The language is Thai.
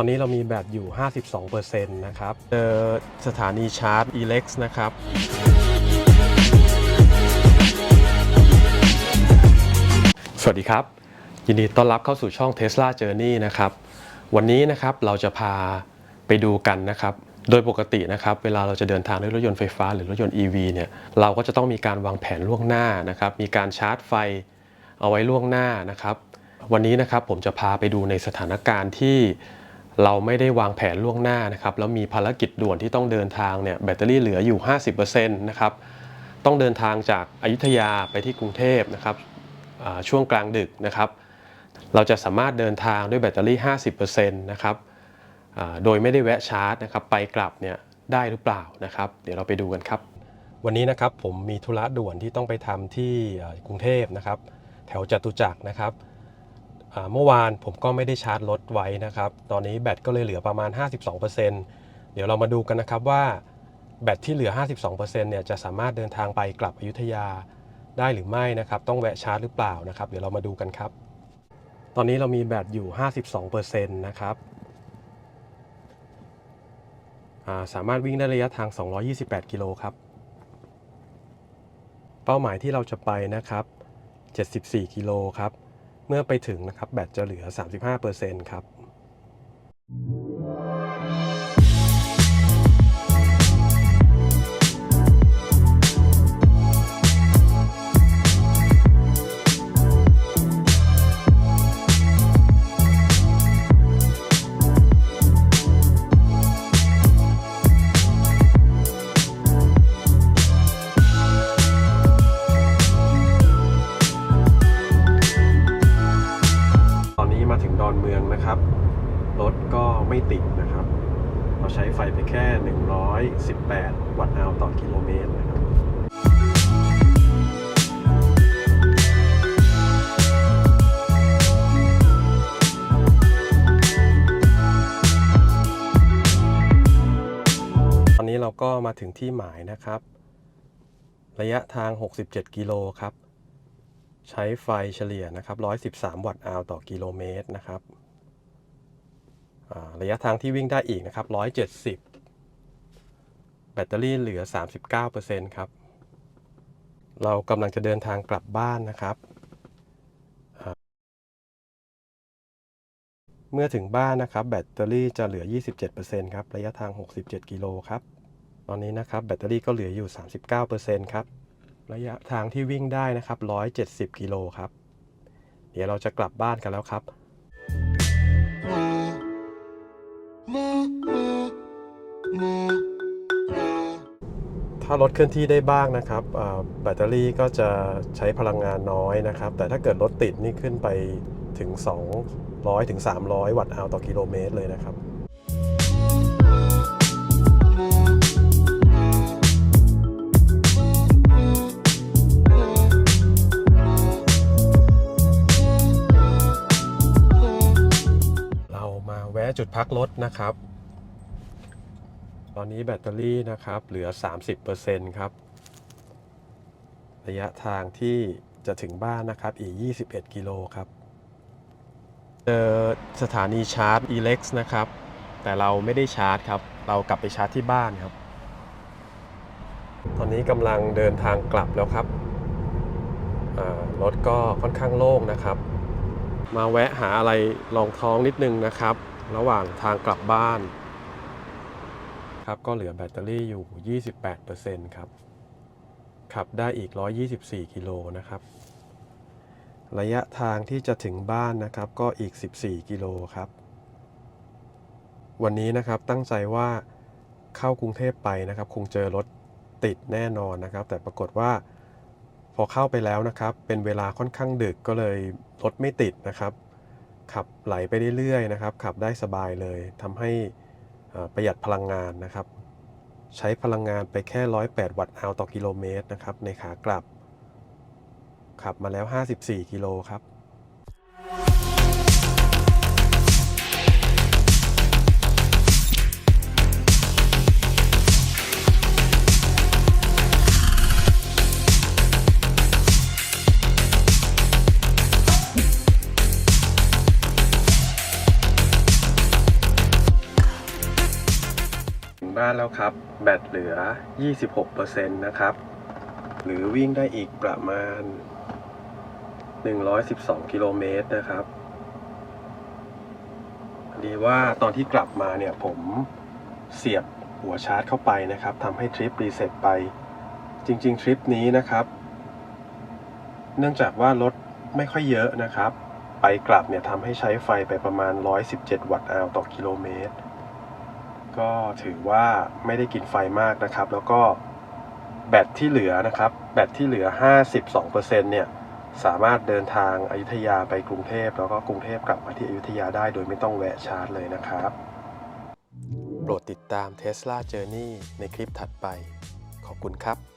อนนี้เรามีแบตอยู่ 52%นะครับเจอสถานีชาร์จ Elex นะครับสวัสดีครับ ยินดีต้อนรับเข้าสู่ช่อง Tesla Journey นะครับ วันนี้นะครับเราจะพาไปดูกันนะครับ โดยปกตินะครับ เวลาเราจะเดินทางด้วยรถยนต์ไฟฟ้าหรือรถยนต์ EV เนี่ยเราก็จะต้องมีการวางแผนล่วงหน้านะครับ มีการชาร์จไฟเอาไว้ล่วงหน้านะครับ วันนี้นะครับผมจะพาไปดูในสถานการณ์ที่ เราไม่ได้วางแผนล่วงหน้านะครับแล้วมีภารกิจด่วนที่ต้องเดินทางเนี่ยแบตเตอรี่เหลืออยู่ 50%นะครับต้องเดินทางจากอายุทยาไปที่กรุงเทพนะครับช่วงกลางดึกนะครับ เราจะสามารถเดินทางด้วยแบตเตอรี่ 50%นะครับโดยไม่ได้แวะชาร์จนะครับไปกลับเนี่ยได้หรือเปล่านะครับ เดี๋ยวเราไปดูกันครับ วันนี้นะครับผมมีธุระด่วนที่ต้องไปทำที่กรุงเทพนะครับ แถวจตุจักรนะครับ เมื่อวานผมก็ไม่ได้ชาร์จรถไว้นะครับ ตอนนี้แบตก็เลยเหลือประมาณ 52%เดี๋ยวเรามาดูกันนะครับว่าแบตที่เหลือ 52%เนี่ยจะสามารถเดินทางไปกลับอยุธยาได้หรือไม่นะครับ ต้องแวะชาร์จหรือเปล่านะครับ เดี๋ยวเรามาดูกันครับ ตอนนี้เรามีแบตอยู่ 52%นะครับาสามารถวิ่งได้ระยะทาง 228 กิโลครับ เป้าหมายที่เราจะไปนะครับ 74 กิโลครับ เมื่อไปถึงนะครับแบตจะเหลือ 35%ครับ เมืองนะครับ รถก็ไม่ติดนะครับ เราใช้ไฟไปแค่ 118 วัตต์อาวต่อกิโลเมตรนะครับตอนนี้เราก็มาถึงที่หมายนะครับ ระยะทาง 67 กิโลครับ ใช้ไฟเฉลี่ยนะครับ 113 วัตต์อาวต่อกิโลเมตรนะครับระยะทางที่วิ่งได้อีกนะครับ 170 แบตเตอรี่เหลือ 39%ครับ เรากำลังจะเดินทางกลับบ้านนะครับ เมื่อถึงบ้านนะครับ แบตเตอรี่จะเหลือ 27%ครับ ระยะทาง 67 กิโลครับ ตอนนี้นะครับ แบตเตอรี่ก็เหลืออยู่ 39%ครับ ระยะทางที่วิ่งได้นะครับ 170 กิโลครับ เดี๋ยวเราจะกลับบ้านกันแล้วครับถ้ารถเคลื่อนที่ได้บ้างนะครับแบตเตอรี่ก็จะใช้พลังงานน้อยนะครับ แต่ถ้าเกิดรถติดนี่ขึ้นไปถึง 200ถึง300 วัตต์อาวต่อกิโลเมตรเลยนะครับ แวะจุดพักรถนะครับ ตอนนี้แบตเตอรี่นะครับเหลือ 30%ครับ ระยะทางที่จะถึงบ้านนะครับอีก 21 กิโลครับ เจอสถานีชาร์จ Elex นะครับ แต่เราไม่ได้ชาร์จครับ เรากลับไปชาร์จที่บ้านครับ ตอนนี้กำลังเดินทางกลับแล้วครับรถก็ค่อนข้างโล่งนะครับ มาแวะหาอะไรรองท้องนิดนึงนะครับ ระหว่างทางกลับบ้าน ครับก็เหลือแบตเตอรี่อยู่ 28%ครับ ขับได้อีก 124 กิโลนะครับ ระยะทางที่จะถึงบ้านนะครับก็อีก 14 กิโลครับ วันนี้นะครับตั้งใจว่าเข้ากรุงเทพไปนะครับ คงเจอรถติดแน่นอนนะครับ แต่ปรากฏว่าพอเข้าไปแล้วนะครับ เป็นเวลาค่อนข้างดึกก็เลยรถไม่ติดนะครับ ขับไหลไปเรื่อยๆนะครับ ขับได้สบายเลยทำให้ประหยัดพลังงานนะครับ ใช้พลังงานไปแค่ 108 วัตต์อาวต่อกิโลเมตรนะครับในขากลับ ขับมาแล้ว 54 กิโลครับาร์จแล้วครับ แบตเหลือ 26%นะครับ หรือวิ่งได้อีกประมาณ 112 กิโลเมตรนะครับดีว่าตอนที่กลับมาเนี่ยผมเสียบหัวชาร์จเข้าไปนะครับทำให้ทริปรีเซ็ตไป จริง ๆ ทริปนี้นะครับ เนื่องจากว่ารถไม่ค่อยเยอะนะครับ ไปกลับเนี่ยทำให้ใช้ไฟไปประมาณ 117 วัตต์อาวต่อกิโลเมตร ก็ถือว่าไม่ได้กินไฟมากนะครับ แล้วก็แบตที่เหลือนะครับ แบตที่เหลือ 52%เนี่ยสามารถเดินทางอายุทยาไปกรุงเทพ แล้วก็กรุงเทพกลับมาที่อยุธยาได้โดยไม่ต้องแวะชาร์จเลยนะครับ โปรดติดตาม Tesla Journey ในคลิปถัดไป ขอบคุณครับ